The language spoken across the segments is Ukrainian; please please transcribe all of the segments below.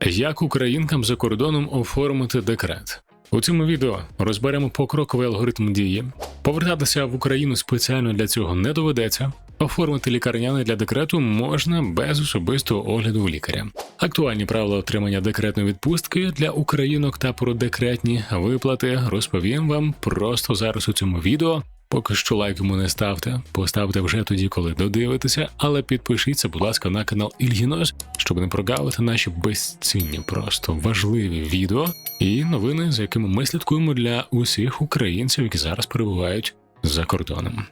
Як українкам за кордоном оформити декрет? У цьому відео розберемо покроковий алгоритм дії. Повертатися в Україну спеціально для цього не доведеться. Оформити лікарняний для декрету можна без особистого огляду у лікаря. Актуальні правила отримання декретної відпустки для українок та про декретні виплати розповім вам просто зараз у цьому відео. Поки що лайк не ставте, поставте вже тоді, коли додивитеся, але підпишіться, будь ласка, на канал Ільгінос, щоб не прогавити наші безцінні, просто важливі відео і новини, за якими ми слідкуємо для усіх українців, які зараз перебувають за кордоном.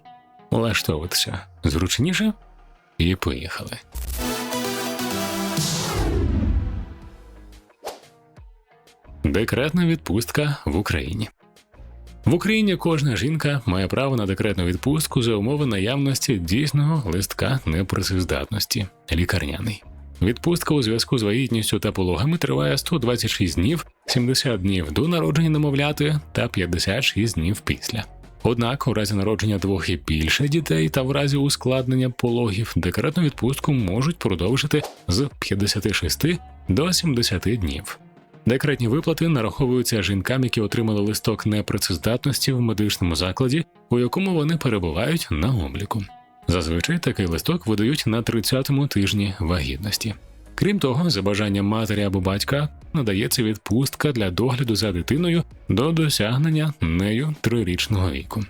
Влаштовуватися зручніше і поїхали. Декретна відпустка в Україні. В Україні кожна жінка має право на декретну відпустку за умови наявності дійсного листка непрацездатності лікарняний. Відпустка у зв'язку з вагітністю та пологами триває 126 днів, 70 днів до народження немовляти та 56 днів після. Однак, у разі народження двох і більше дітей та в разі ускладнення пологів декретну відпустку можуть продовжити з 56 до 70 днів. Декретні виплати нараховуються жінкам, які отримали листок непрацездатності в медичному закладі, у якому вони перебувають на обліку. Зазвичай такий листок видають на 30-му тижні вагітності. Крім того, за бажанням матері або батька надається відпустка для догляду за дитиною до досягнення нею трирічного віку.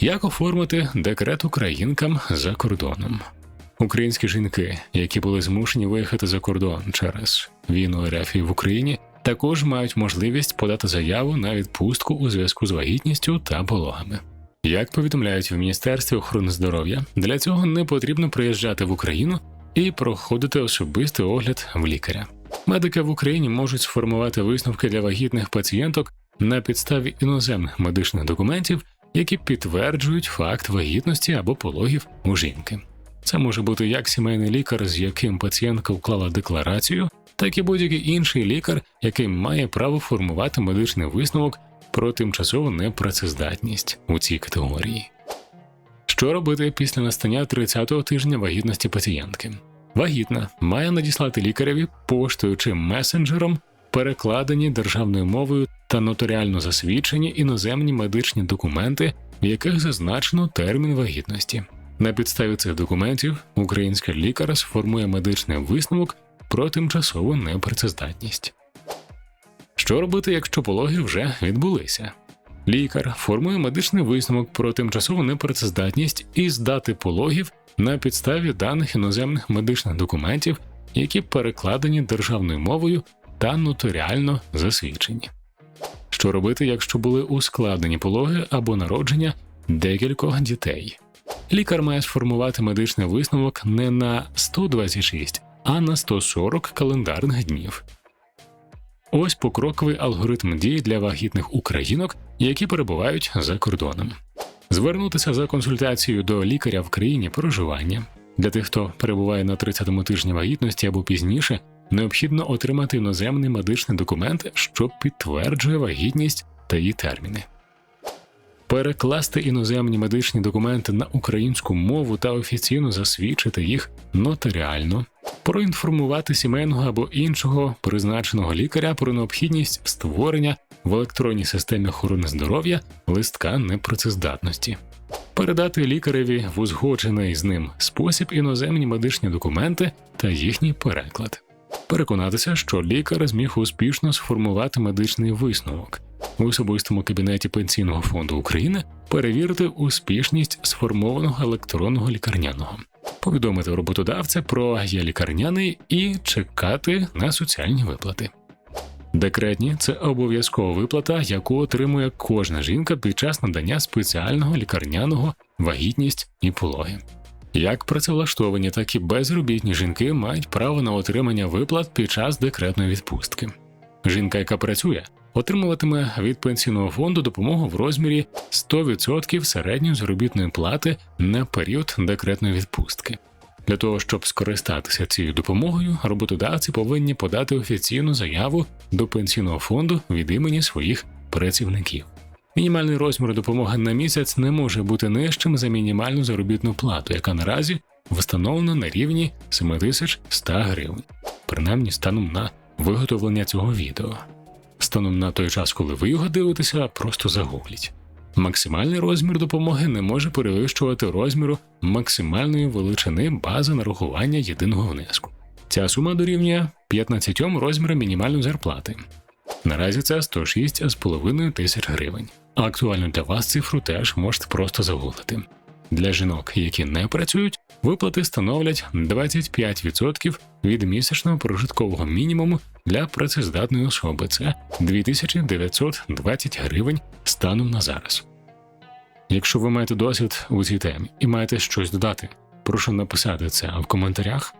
Як оформити декрет українкам за кордоном? Українські жінки, які були змушені виїхати за кордон через війну РФ в Україні, також мають можливість подати заяву на відпустку у зв'язку з вагітністю та пологами. Як повідомляють в Міністерстві охорони здоров'я, для цього не потрібно приїжджати в Україну і проходити особистий огляд в лікаря. Медики в Україні можуть сформувати висновки для вагітних пацієнток на підставі іноземних медичних документів, які підтверджують факт вагітності або пологів у жінки. Це може бути як сімейний лікар, з яким пацієнтка вклала декларацію, так і будь-який інший лікар, який має право формувати медичний висновок про тимчасову непрацездатність у цій категорії. Що робити після настання 30-го тижня вагітності пацієнтки? Вагітна має надіслати лікареві поштою чи месенджером перекладені державною мовою та нотаріально засвідчені іноземні медичні документи, в яких зазначено термін вагітності. На підставі цих документів українська лікар сформує медичний висновок про тимчасову непрацездатність. Що робити, якщо пологи вже відбулися? Лікар формує медичний висновок про тимчасову непрацездатність із дати пологів на підставі даних іноземних медичних документів, які перекладені державною мовою та нотаріально засвідчені. Що робити, якщо були ускладнені пологи або народження декількох дітей? Лікар має сформувати медичний висновок не на 126, а на 140 календарних днів. Ось покроковий алгоритм дій для вагітних українок, які перебувають за кордоном. Звернутися за консультацією до лікаря в країні проживання. Для тих, хто перебуває на 30-му тижні вагітності або пізніше, необхідно отримати іноземний медичний документ, що підтверджує вагітність та її терміни перекласти іноземні медичні документи на українську мову та офіційно засвідчити їх нотаріально, проінформувати сімейного або іншого призначеного лікаря про необхідність створення в електронній системі охорони здоров'я листка непрацездатності. Передати лікареві в узгоджений з ним спосіб іноземні медичні документи та їхній переклад, переконатися, що лікар зміг успішно сформувати медичний висновок, у особистому кабінеті Пенсійного фонду України перевірити успішність сформованого електронного лікарняного, повідомити роботодавця про є лікарняний і чекати на соціальні виплати. Декретні це обов'язкова виплата, яку отримує кожна жінка під час надання спеціального лікарняного вагітність і пологи. Як працевлаштовані, так і безробітні жінки мають право на отримання виплат під час декретної відпустки. Жінка, яка працює, отримуватиме від пенсійного фонду допомогу в розмірі 100% середньої заробітної плати на період декретної відпустки. Для того щоб скористатися цією допомогою, роботодавці повинні подати офіційну заяву до пенсійного фонду від імені своїх працівників. Мінімальний розмір допомоги на місяць не може бути нижчим за мінімальну заробітну плату, яка наразі встановлена на рівні 7100 гривень. принаймні станом на виготовлення цього відео. Станом на той час, коли ви його дивитеся, просто загугліть. Максимальний розмір допомоги не може перевищувати розміру максимальної величини бази нарахування єдиного внеску. Ця сума дорівнює 15 розмірам мінімальної зарплати. Наразі це 106,5 тисяч гривень. Актуальну для вас цифру теж можете просто загуглити. Для жінок, які не працюють, виплати становлять 25% від місячного прожиткового мінімуму для працездатної особи. Це 2920 гривень станом на зараз. Якщо ви маєте досвід у цій темі і маєте щось додати, прошу написати це в коментарях.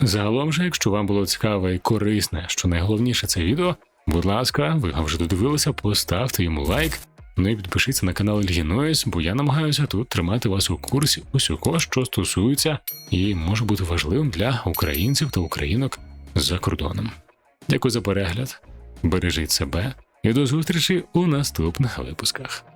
Загалом же, якщо вам було цікаве і корисне, що найголовніше це відео, будь ласка, ви вже додивилися, поставте йому лайк. Ну і підпишіться на канал Ільгінойс, бо я намагаюся тут тримати вас у курсі усього, що стосується і може бути важливим для українців та українок за кордоном. Дякую за перегляд, бережіть себе і до зустрічі у наступних випусках.